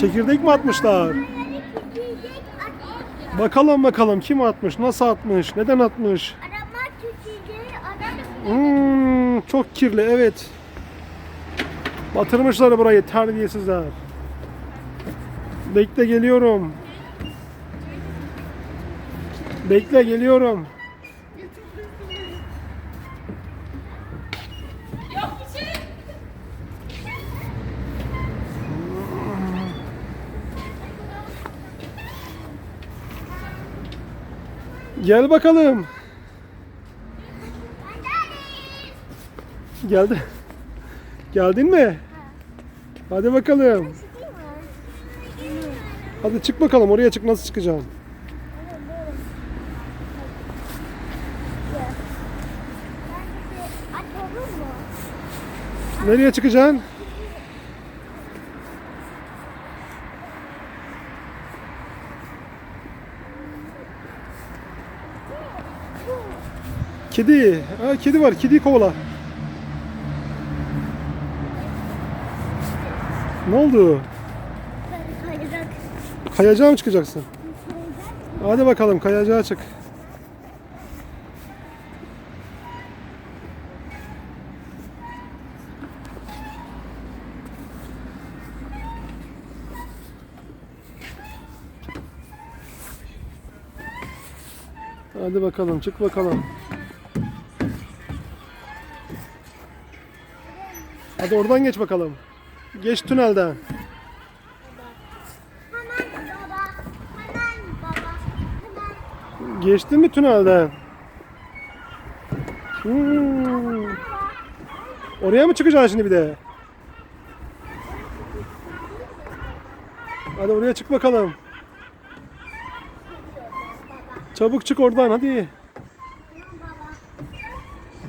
Çekirdek mi atmışlar? Bakalım bakalım kim atmış, nasıl atmış, neden atmış? Hmm, çok kirli evet. Batırmışlar burayı terbiyesizler. Bekle geliyorum. Bekle geliyorum. Gel bakalım. Geldi. Geldin mi? Hadi bakalım. Hadi çık bakalım oraya çık nasıl çıkacaksın? Nereye çıkacaksın? Kedi. Ha, kedi var. Kediyi kovala. Ne oldu? Kayacak. Kayacağa mı çıkacaksın? Hadi bakalım kayacağa çık. Hadi bakalım çık bakalım. Hadi oradan geç bakalım. Geç tünelden. Geçtin mi tünelden? Hmm. Oraya mı çıkacaksın şimdi bir de? Hadi oraya çık bakalım. Çabuk çık oradan hadi.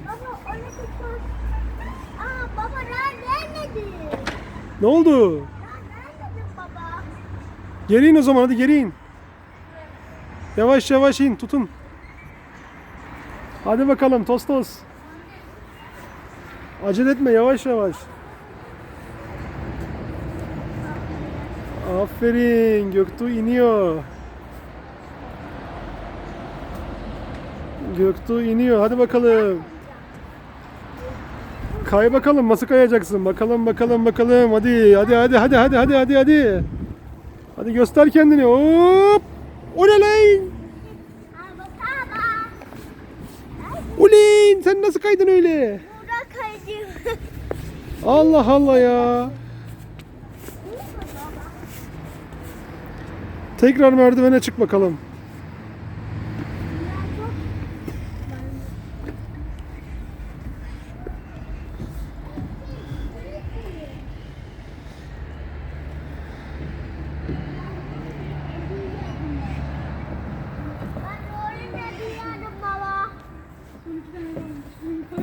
Baba onu tutun. Aa baba ben gelmedi. Ne oldu? Geri in o zaman hadi geri in. Yavaş yavaş in tutun. Hadi bakalım tostos. Acele etme yavaş yavaş. Aferin Göktuğ iniyor. Göktuğ iniyor hadi bakalım. Kay bakalım nasıl kayacaksın? Bakalım bakalım bakalım. Hadi hadi hadi hadi hadi hadi hadi hadi. Hadi göster kendini. Hop! Oley! Oley! Sen nasıl kaydın öyle? Allah Allah ya. Tekrar merdivene çık bakalım.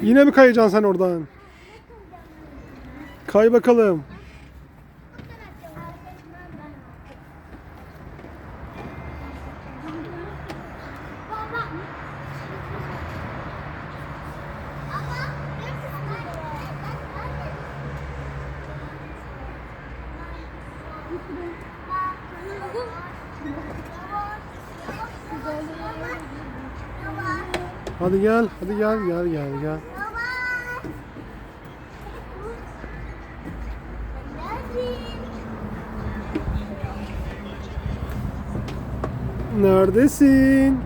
Yine mi kayacaksın sen oradan? Kay bakalım. Hadi gel, hadi gel, gel, gel, gel. Neredesin?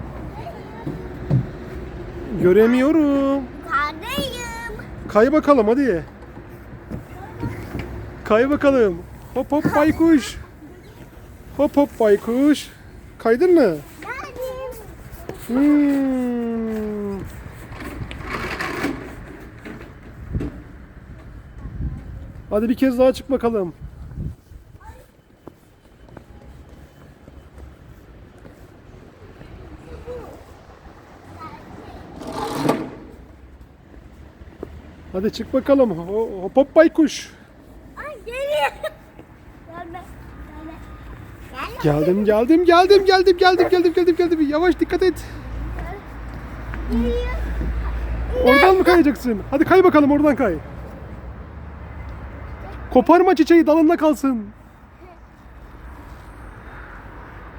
Göremiyorum. Kardeşim. Kay bakalım hadi. Kay bakalım. Hop hop baykuş. Hop hop baykuş. Kaydın mı? Geldim. Hmm. Hadi bir kez daha çık bakalım. Hadi çık bakalım. Ho- Hop hop baykuş. Ay geliyor. Gelme. Geldim geldim geldim geldim geldim geldim geldim geldim. Yavaş dikkat et. Geliyor. Oradan mı kayacaksın? Hadi kay bakalım oradan kay. Koparma çiçeği dalında kalsın.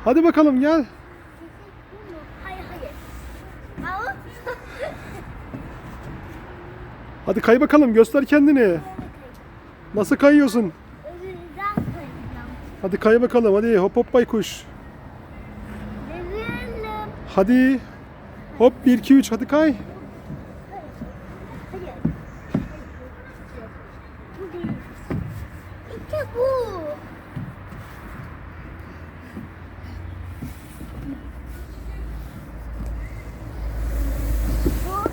Hadi bakalım gel. Hayır hayır. Al. Hadi kay bakalım göster kendini. Nasıl kayıyorsun? Hadi kay bakalım hadi hop hop baykuş. Hadi. Hop 1 2 3 hadi kay. Hayır. Bu değil. İşte bu. Bu.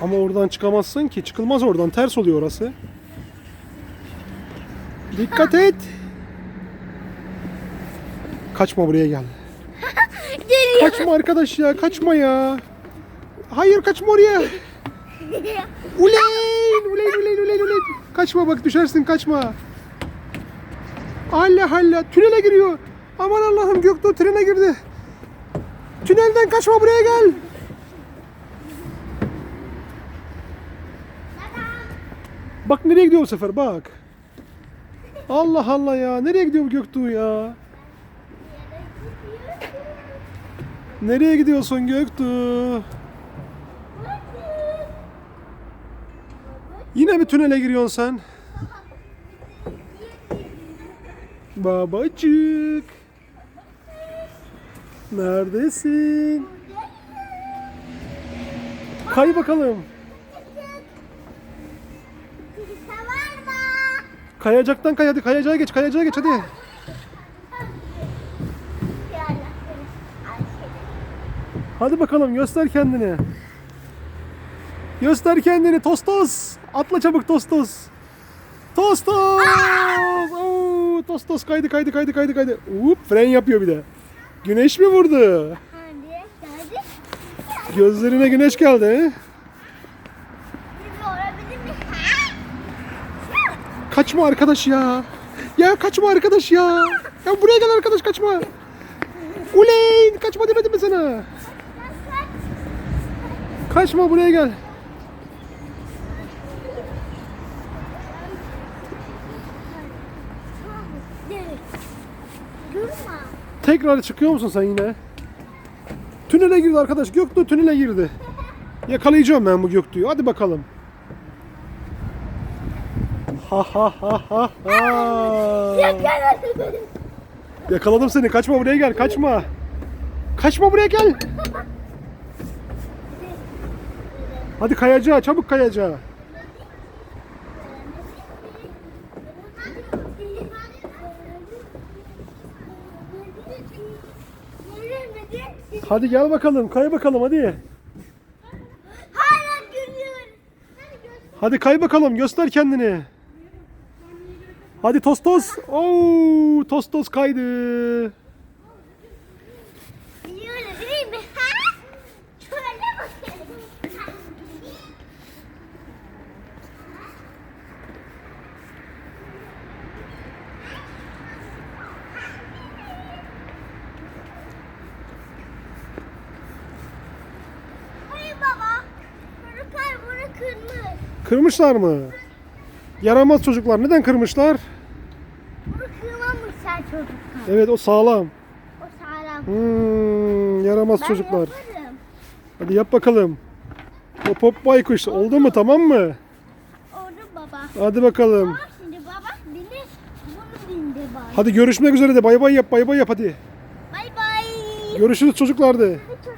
Ama oradan çıkamazsın ki. Çıkılmaz oradan. Ters oluyor orası. Dikkat et. Kaçma buraya gel. Geliyor. Kaçma arkadaş ya. Kaçma ya. Hayır kaçma oraya. Uleyn, uleyn, uleyn, uleyn, uleyn. Kaçma bak düşersin kaçma. Allah Allah tünele giriyor. Aman Allah'ım Göktuğ trene girdi. Tünelden kaçma buraya gel. Bak nereye gidiyor bu sefer bak. Allah Allah ya nereye gidiyor bu Göktuğ ya? Nereye gidiyorsun Göktuğ? Yine mi tünele giriyorsun sen? Babacık. Neredesin? Kay bakalım. Kayacaktan kay hadi kayacağa geç kayacağa geç hadi. Hadi bakalım göster kendini. Göster kendini Tostos. Atla çabuk Tostos. Tostos. Oo, Tostos kaydı kaydı kaydı kaydı kaydı. Hop fren yapıyor bir de. Güneş mi vurdu? Gözlerine güneş geldi. he? Şimdi olabilir mi? Kaçma arkadaş ya. Ya kaçma arkadaş ya. Ya buraya gel arkadaş kaçma. Uleyn kaçma demedim mi sana? Kaçma buraya gel. Tekrar çıkıyor musun sen yine? Tünele girdi arkadaş. Göktuğ tünele girdi. Yakalayacağım ben bu Göktuğ'u. Hadi bakalım. Ha ha ha ha ha. Yakaladım seni. Kaçma buraya gel. Kaçma. Kaçma buraya gel. Hadi kayacağa. Çabuk kayacağa. Hadi gel bakalım. Kay bakalım hadi. Hadi kay bakalım. Göster kendini. Hadi Tostos. Oo, Tostos kaydı. Kırmışlar mı? Yaramaz çocuklar. Neden kırmışlar? Bunu kırmamışlar çocuklar. Evet o sağlam. O sağlam. Hmm, yaramaz Ben çocuklar. yaparım. Hadi yap bakalım. Hop hop baykuş. Oldu mu tamam mı? Oldu baba. Hadi bakalım. Ama şimdi baba beni bunu bindi bana. Hadi görüşmek üzere de bay bay yap bay bay yap hadi. Bay bay. Görüşürüz çocuklar de. Çocuklar.